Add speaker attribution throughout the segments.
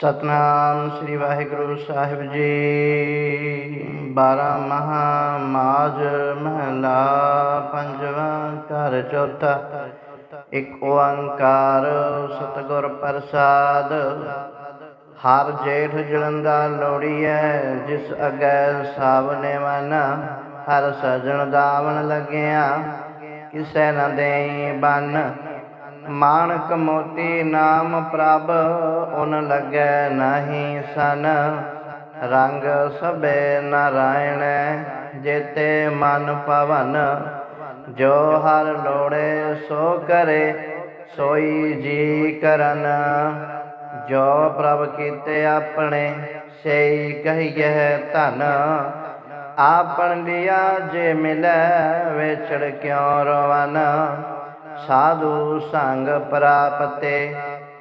Speaker 1: ਸਤਨਾਮ ਸ੍ਰੀ ਵਾਹਿਗੁਰੂ ਸਾਹਿਬ ਜੀ। 12 ਮਹਾ ਮਾਜ ਮਹਲਾ, ਪੰਜਵਾ ਘਰ ਚੌਥਾ। ਇੱਕ ਓੰਕਾਰ ਸਤਿਗੁਰ ਪ੍ਰਸਾਦ। ਹਰ ਜੇਠ ਜਲੰਦਾ ਲੋੜੀਐ, ਜਿਸ ਅਗੈ ਸਾਵਨੇ ਮਨ, ਹਰ ਸਜਣ ਦਾਵਣ ਲੱਗਿਆ। ਕਿਸੈ ਨ ਦੇਈ ਬਨ ਮਾਣਕ ਮੋਤੀ ਨਾਮ ਪ੍ਰਭ, ਉਨ ਲੱਗੈ ਨਹੀਂ ਸਨ। ਰੰਗ ਸਭੇ ਨਾਰਾਇਣ, ਜੇਤੇ ਮਨ ਪਵਨ ਜੋ ਹਰ ਲੋੜੇ ਸੋ ਕਰੇ, ਸੋਈ ਜੀ ਕਰਨ। ਜੋ ਪ੍ਰਭ ਕੀਤੇ ਆਪਣੇ, ਸਈ ਕਹੀਐ ਧਨ। ਆਪਣ ਲਿਆ ਜੇ ਮਿਲੈ ਵੇਛੜ ਕਿਉ ਰਵਨ? ਸਾਧੂ ਸੰਗ ਪ੍ਰਾਪਤੇ,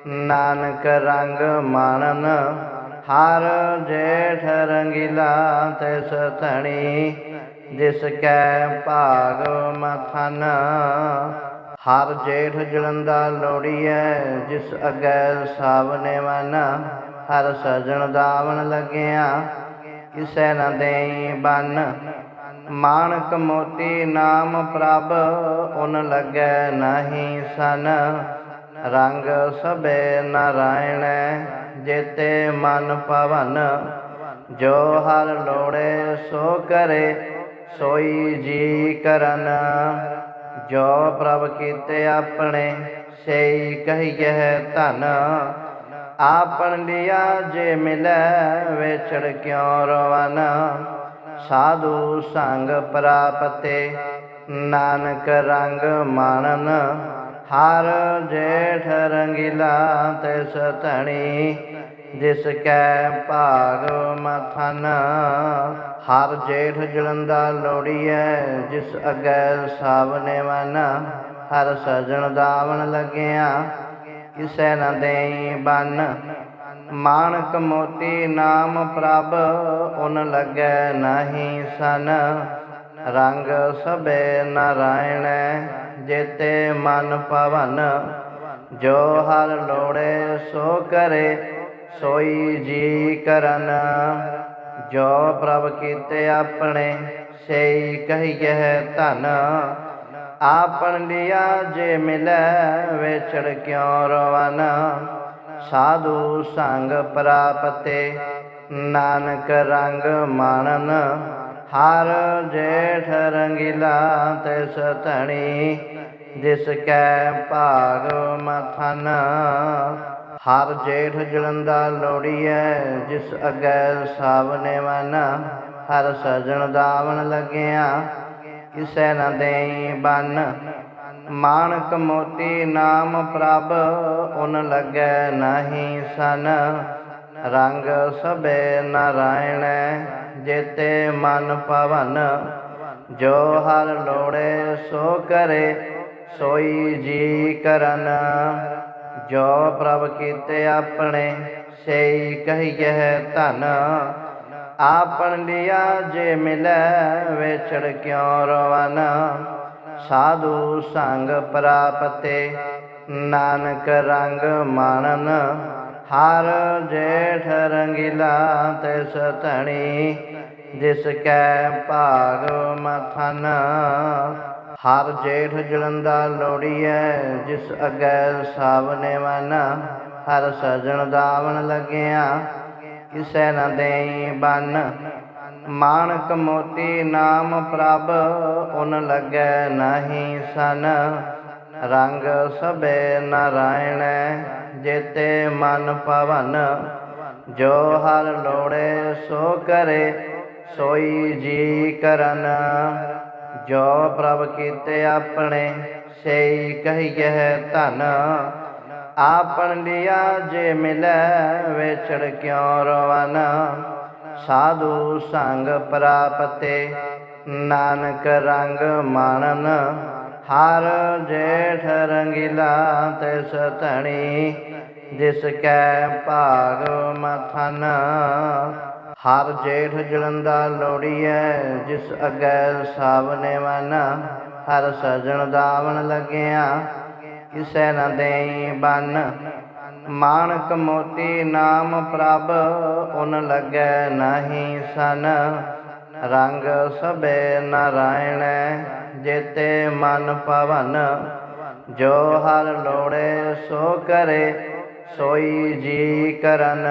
Speaker 1: ਨਾਨਕ ਰੰਗ ਮਾਣਨ, ਹਰ ਜੇਠ ਰੰਗੀਲਾ ਤਿਸ ਧਣੀ, ਜਿਸ ਕੈ ਭਾਗ ਮਥਨ। ਹਰ ਜੇਠ ਜਲੰਦਾ ਲੋੜੀਐ, ਜਿਸ ਅਗੈ ਸਾਵਨੇ ਮਨ ਹਰ ਸਜਣ ਦਾਵਨ ਲੱਗਿਆ, ਕਿਸੈ ਨ ਦੇਈ ਬਨ। ਮਾਣਕ ਮੋਤੀ ਨਾਮ ਪ੍ਰਭ, ਉਨ ਲੱਗੈ ਨਹੀਂ ਸਨ। ਰੰਗ ਸਭੇ ਨਾਰਾਇਣ, ਜੇਤੇ ਮਨ ਪਵਨ। ਜੋ ਹਰ ਲੋੜੇ, ਸੋ ਕਰੇ, ਸੋਈ ਜੀ ਕਰਨ। ਜੋ ਪ੍ਰਭ ਕੀਤੇ ਆਪਣੇ, ਸਈ ਕਹੀਐ ਧਨ। ਆਪਣ ਲਿਆ ਜੇ ਮਿਲੈ ਵਿਛੜ ਕਿਉ ਰਵਨ? ਸਾਧੂ ਸੰਗ ਪ੍ਰਾਪਤੇ, ਨਾਨਕ ਰੰਗ ਮਾਣਨ, ਹਰ ਜੇਠ ਰੰਗੀਲਾ ਤਿਸ ਧਣੀ, ਜਿਸ ਕੈ ਭਾਗ ਮਥਨ, ਹਰ ਜੇਠ ਜਲੰਦਾ ਲੋੜੀਐ, ਜਿਸ ਅਗੈ ਸਾਵਨੇ ਮਨ ਹਰ ਸਜਣ ਦਾਵਣ ਲੱਗਿਆ, ਕਿਸੈ ਨ ਦੇਈ ਬਨ ਮਾਣਕ ਮੋਤੀ ਨਾਮ ਪ੍ਰਭ ਉਨ ਲੱਗੈ ਨਾਹੀ ਸਨ। ਰੰਗ ਸਭੇ ਨਾਰਾਇਣ, ਜੇਤੇ ਮਨ ਪਵਨ ਜੋ ਹਰ ਲੋੜੇ, ਸੋ ਕਰੇ, ਸੋਈ ਜੀ ਕਰਨ। ਜੋ ਪ੍ਰਭ ਕੀਤੇ ਆਪਣੇ, ਸਈ ਕਹੀਐ ਧਨ। ਆਪਣ ਲਿਆ ਜੇ ਮਿਲੈ ਵਿਛੜ ਕਿਉ ਰਵਨ। ਸਾਧੂ ਸੰਗ ਪ੍ਰਾਪਤੇ ਨਾਨਕ ਰੰਗ ਮਾਣਨ, ਹਰ ਜੇਠ ਰੰਗੀਲਾ ਤਿਸ ਧਣੀ, ਜਿਸ ਕੈ ਭਾਗ ਮਥਨ। ਹਰ ਜੇਠ ਜਲੰਦਾ ਲੋੜੀਐ, ਜਿਸ ਅਗੈ ਸਾਵਨੇ ਮਨ ਹਰ ਸਜਣ ਦਾਵਣ ਲੱਗਿਆ, ਕਿਸੈ ਨ ਦੇਈ ਬਨ। ਮਾਣਕ ਮੋਤੀ ਨਾਮ ਪ੍ਰਭ, ਉਨ ਲੱਗੈ ਨਾਹੀ ਸਨ। ਰੰਗ ਸਭੇ ਨਾਰਾਇਣ, ਜੇਤੇ ਮਨ ਪਵਨ ਜੋ ਹਰ ਲੋੜੇ, ਸੋ ਕਰੇ, ਸੋਈ ਜੀ ਕਰਨ। ਜੋ ਪ੍ਰਭ ਕੀਤੇ ਆਪਣੇ, ਸਈ ਕਹੀਏ ਧਨ। ਆਪਣ ਲਿਆ ਜੇ ਮਿਲੈ ਵਿਛੜ ਕਿਉ ਰਵਨ? ਸਾਧੂ ਸੰਗ ਪ੍ਰਾਪਤੇ, ਨਾਨਕ ਰੰਗ ਮਾਣਨ। ਹਰ ਜੇਠ ਰੰਗੀਲਾ ਤਿਸ ਧਣੀ, ਜਿਸ ਕੈ ਭਾਗ ਮਥਨ। ਹਰ ਜੇਠ ਜਲੰਦਾ ਲੋੜੀਐ, ਜਿਸ ਅਗੈ ਸਾਵਨੇ ਮਨ ਹਰ ਸਜਣ ਦਾਵਣ ਲੱਗਿਆ, ਕਿਸੈ ਨ ਦੇਈ ਬਨ। ਮਾਣਕ ਮੋਤੀ ਨਾਮ ਪ੍ਰਭ, ਉਨ ਲੱਗੈ ਨਹੀਂ ਸਨ। ਰੰਗ ਸਭੇ ਨਾਰਾਇਣ ਜੇਤੇ ਮਨ ਪਵਨ, ਜੋ ਹਰ ਲੋੜੇ ਸੋ ਕਰੇ, ਸੋਈ ਜੀ ਕਰਨ। ਜੋ ਪ੍ਰਭ ਕੀਤੇ ਆਪਣੇ, ਸਈ ਕਹੀਏ ਧਨ। ਆਪਣ ਲਿਆ ਜੇ ਮਿਲੈ ਵਿਛੜ ਕਿਉ ਰਵਨ? ਸਾਧੂ ਸੰਗ ਪ੍ਰਾਪਤੇ, ਨਾਨਕ ਰੰਗ ਮਾਣਨ। ਹਰ ਜੇਠ ਰੰਗੀਲਾ ਤਿਸ ਧਣੀ, ਜਿਸ ਕੈ ਭਾਗ ਮਥਨ। ਹਰ ਜੇਠ ਜਲੰਦਾ ਲੋੜੀਐ, ਜਿਸ ਅਗੈ ਸਾਵਨੇ ਮਨ ਹਰ ਸਜਣ ਦਾਵਣ ਲੱਗਿਆ, ਕਿਸੈ ਨ ਦੇਈ ਬਨ। ਮਾਣਕ ਮੋਤੀ ਨਾਮ ਪ੍ਰਭ, ਉਨ ਲੱਗੈ ਨਹੀਂ ਸਨ। ਰੰਗ ਸਭੇ ਨਾਰਾਇਣ ਜੇਤੇ ਮਨ ਪਵਨ, ਜੋ ਹਰ ਲੋੜੇ ਸੋ ਕਰੇ, ਸੋਈ ਜੀ ਕਰਨ।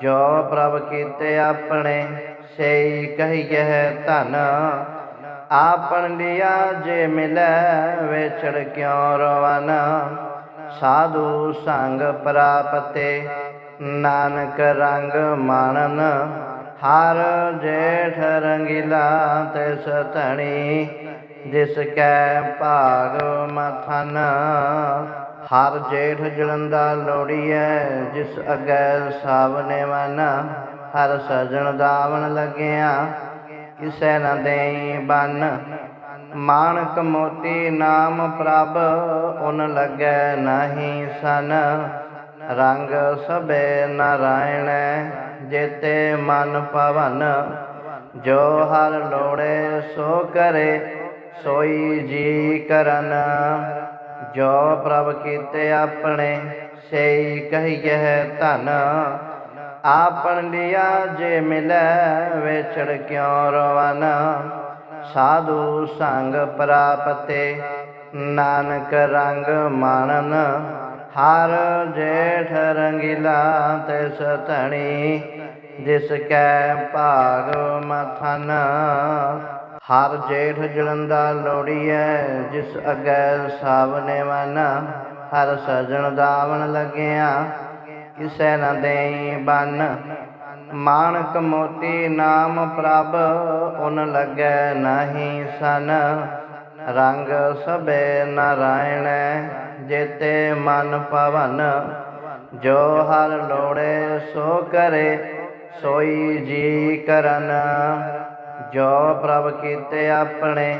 Speaker 1: ਜੋ ਪ੍ਰਭ ਕੀਤੇ ਆਪਣੇ, ਸਈ ਕਹੀਏ ਧਨ। ਆਪਣ ਲਿਆ ਜੇ ਮਿਲੈ ਵੇਛੜ ਕਿਉ ਰਵਨ? ਸਾਧੂ ਸੰਗ ਪ੍ਰਾਪਤੇ, ਨਾਨਕ ਰੰਗ ਮਾਣਨ। ਹਰ ਜੇਠ ਰੰਗੀਲਾ ਤਿਸ ਧਣੀ ਜਿਸ ਕੈ ਭਾਗ ਮਥਨ, ਹਰ ਜੇਠ ਜਲੰਦਾ ਲੋੜੀਐ, ਜਿਸ ਅਗੈ ਸਾਵਨੇ ਮਨ ਹਰ ਸਜਣ ਦਾਵਣ ਲੱਗਿਆ, ਕਿਸੈ ਨ ਦੇਈ ਬਨ। ਮਾਣਕ ਮੋਤੀ ਨਾਮ ਪ੍ਰਭ, ਉਨ ਲੱਗੈ ਨਾਹੀ ਸਨ। ਰੰਗ ਸਭੇ ਨਾਰਾਇਣ, ਜੇਤੇ ਮਨ ਪਵਨ ਜੋ ਹਰ ਲੋੜੇ ਸੋ ਕਰੇ ਸੋਈ ਜੀ ਕਰਨ, ਜੋ ਪ੍ਰਭ ਕੀਤੇ ਆਪਣੇ, ਸਈ ਕਹੀਐ ਧਨ। ਆਪਣ ਲਿਆ ਜੇ ਮਿਲੈ ਵਿਛੜ ਕਿਉ ਰਵਨ? ਸਾਧੂ ਸੰਗ ਪ੍ਰਾਪਤੇ, ਨਾਨਕ ਰੰਗ ਮਾਣਨ। ਹਰ ਜੇਠ ਰੰਗੀਲਾ ਤਿਸ ਧਣੀ, ਜਿਸ ਕੈ ਭਾਗ ਮਥਨ। ਹਰ ਜੇਠ ਜਲੰਦਾ ਲੋੜੀਐ, ਜਿਸ ਅਗੈ ਸਾਵਨੇ ਮਨ ਹਰ ਸਜਣ ਦਾਵਣ ਲੱਗਿਆ। ਕਿਸੈ ਨ ਦੇਈ ਬਨ, ਮਾਣਕ ਮੋਤੀ ਨਾਮ ਪ੍ਰਭ, ਉਨ ਲੱਗੈ ਨਾਹੀ ਸਨ। ਰੰਗ ਸਭੇ ਨਾਰਾਇਣ, ਜੇਤੇ ਮਨ ਪਵਨ। ਜੋ ਹਰ ਲੋੜੇ, ਸੋ ਕਰੇ, ਸੋਈ ਜੀ ਕਰਨ। ਜੋ ਪ੍ਰਭ ਕੀਤੇ ਆਪਣੇ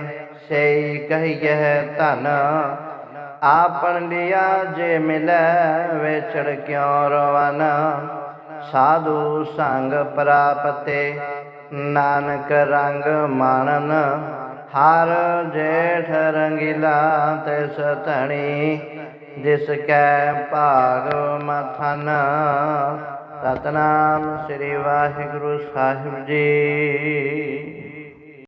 Speaker 1: ਸਈ ਕਹੀਏ ਧਨ। ਆਪਣ ਲਿਆ ਜੇ ਮਿਲੈ ਵੇਛੜ ਕਿਉ ਰਵਨ? ਸਾਧੂ ਸੰਗ ਪ੍ਰਾਪਤੇ, ਨਾਨਕ ਰੰਗ ਮਾਣਨ। ਹਰ ਜੇਠ ਰੰਗੀਲਾ ਤਿਸ ਧਣੀ, ਜਿਸ ਕੈ ਭਾਗ ਮਥਨ। ਸਤਨਾਮ ਸ੍ਰੀ ਵਾਹਿਗੁਰੂ ਸਾਹਿਬ ਜੀ।